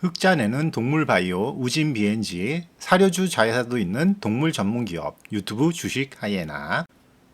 흑자내는 동물 바이오 우진 BNG 사료주 자회사도 있는 동물 전문 기업 유튜브 주식 하이에나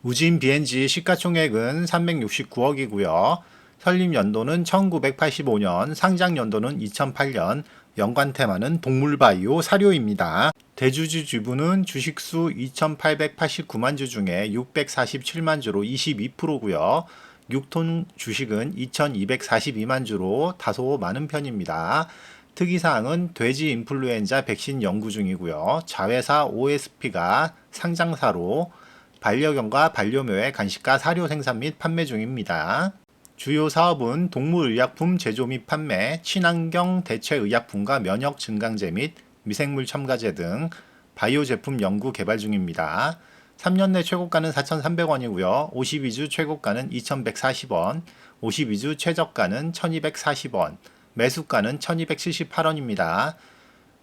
우진 BNG 시가총액은 369억이고요. 설립 연도는 1985년, 상장 연도는 2008년, 연관 테마는 동물 바이오 사료입니다. 대주주 주부는 주식수 2,889만 주 중에 647만 주로 22%고요. 6톤 주식은 2,242만 주로 다소 많은 편입니다. 특이사항은 돼지 인플루엔자 백신 연구 중이고요. 자회사 OSP가 상장사로 반려견과 반려묘의 간식과 사료 생산 및 판매 중입니다. 주요 사업은 동물의약품 제조 및 판매, 친환경 대체 의약품과 면역 증강제 및 미생물 첨가제 등 바이오 제품 연구 개발 중입니다. 3년 내 최고가는 4,300원이고요. 52주 최고가는 2,140원, 52주 최저가는 1,240원, 매수가는 1,278원입니다.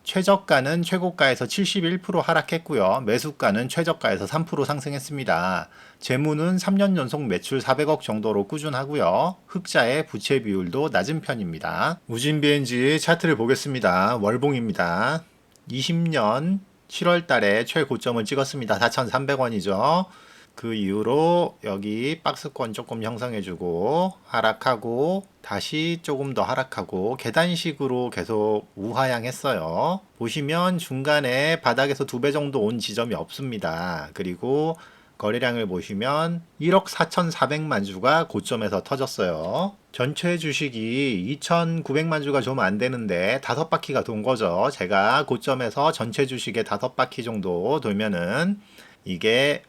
최저가는 최고가에서 71% 하락했고요. 매수가는 최저가에서 3% 상승했습니다. 재무는 3년 연속 매출 400억 정도로 꾸준하고요. 흑자의 부채 비율도 낮은 편입니다. 우진 BNG 차트를 보겠습니다. 월봉입니다. 20년 7월 달에 최고점을 찍었습니다. 4,300원이죠. 그 이후로 여기 박스권 조금 형성해주고 하락하고 다시 조금 더 하락하고 계단식으로 계속 우하향 했어요. 보시면 중간에 바닥에서 두 배 정도 온 지점이 없습니다. 그리고 거래량을 보시면 1억 4,400만 주가 고점에서 터졌어요. 전체 주식이 2,900만 주가 좀 안 되는데 다섯 바퀴가 돈 거죠. 제가 고점에서 전체 주식의 다섯 바퀴 정도 돌면은 이게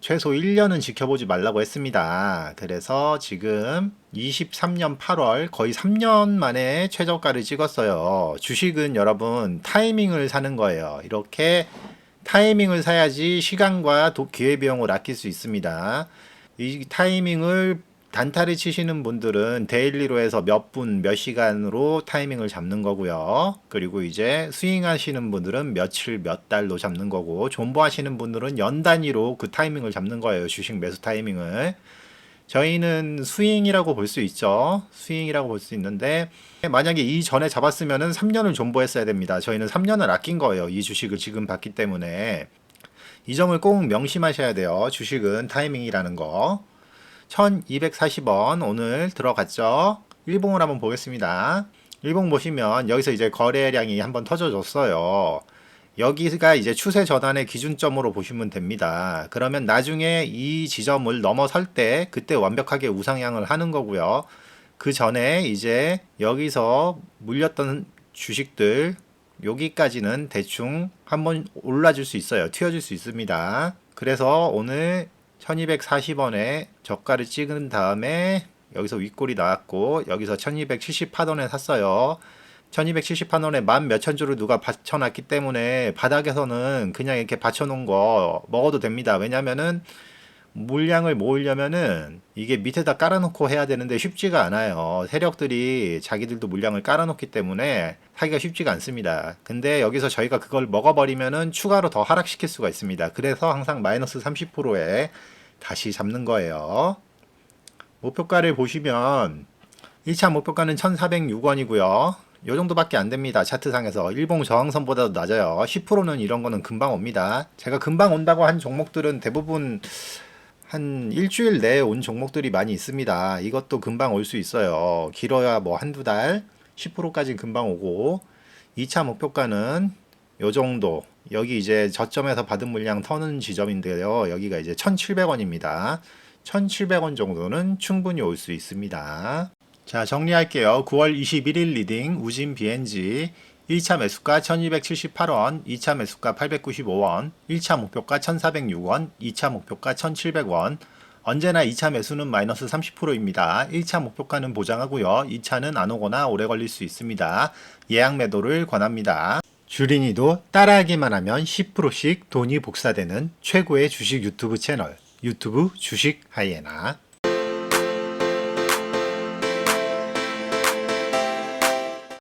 최소 1년은 지켜보지 말라고 했습니다. 그래서 지금 23년 8월 거의 3년 만에 최저가를 찍었어요. 주식은 여러분 타이밍을 사는 거예요. 이렇게 타이밍을 사야지 시간과 도- 기회비용을 아낄 수 있습니다. 이 타이밍을 단타를 치시는 분들은 데일리로 해서 몇 분, 몇 시간으로 타이밍을 잡는 거고요. 그리고 이제 스윙 하시는 분들은 며칠, 몇 달로 잡는 거고, 존버 하시는 분들은 연 단위로 그 타이밍을 잡는 거예요. 주식 매수 타이밍을. 저희는 스윙이라고 볼 수 있죠. 스윙이라고 볼 수 있는데, 만약에 이 전에 잡았으면은 3년을 존버했어야 됩니다. 저희는 3년을 아낀 거예요. 이 주식을 지금 봤기 때문에. 이 점을 꼭 명심하셔야 돼요. 주식은 타이밍이라는 거. 1240원 오늘 들어갔죠. 일봉을 한번 보겠습니다. 일봉 보시면 여기서 이제 거래량이 한번 터져줬어요. 여기가 이제 추세 전환의 기준점으로 보시면 됩니다. 그러면 나중에 이 지점을 넘어설 때 그때 완벽하게 우상향을 하는 거고요. 그 전에 이제 여기서 물렸던 주식들 여기까지는 대충 한번 올라줄 수 있어요. 튀어줄 수 있습니다. 그래서 오늘 1240원에 저가를 찍은 다음에 여기서 윗골이 나왔고 여기서 1278원에 샀어요. 1278원에 만 몇천 주를 누가 받쳐놨기 때문에 바닥에서는 그냥 이렇게 받쳐놓은 거 먹어도 됩니다. 왜냐면은 물량을 모으려면은 이게 밑에다 깔아놓고 해야 되는데 쉽지가 않아요. 세력들이 자기들도 물량을 깔아놓기 때문에 하기가 쉽지가 않습니다. 근데 여기서 저희가 그걸 먹어버리면은 추가로 더 하락시킬 수가 있습니다. 그래서 항상 마이너스 30%에 다시 잡는 거예요. 목표가를 보시면 1차 목표가는 1,406원이고요. 요 정도밖에 안 됩니다. 차트상에서 일봉 저항선보다도 낮아요. 10%는 이런 거는 금방 옵니다. 제가 금방 온다고 한 종목들은 대부분 한 일주일 내에 온 종목들이 많이 있습니다. 이것도 금방 올 수 있어요. 길어야 뭐 한두 달, 10%까지 금방 오고 2차 목표가는 요 정도. 여기 이제 저점에서 받은 물량 터는 지점인데요. 여기가 이제 1,700원입니다. 1,700원 정도는 충분히 올 수 있습니다. 자, 정리할게요. 9월 21일 리딩 우진 BNG 1차 매수가 1278원, 2차 매수가 895원, 1차 목표가 1406원, 2차 목표가 1700원. 언제나 2차 매수는 마이너스 30%입니다. 1차 목표가는 보장하고요. 2차는 안 오거나 오래 걸릴 수 있습니다. 예약 매도를 권합니다. 주린이도 따라하기만 하면 10%씩 돈이 복사되는 최고의 주식 유튜브 채널 유튜브 주식 하이에나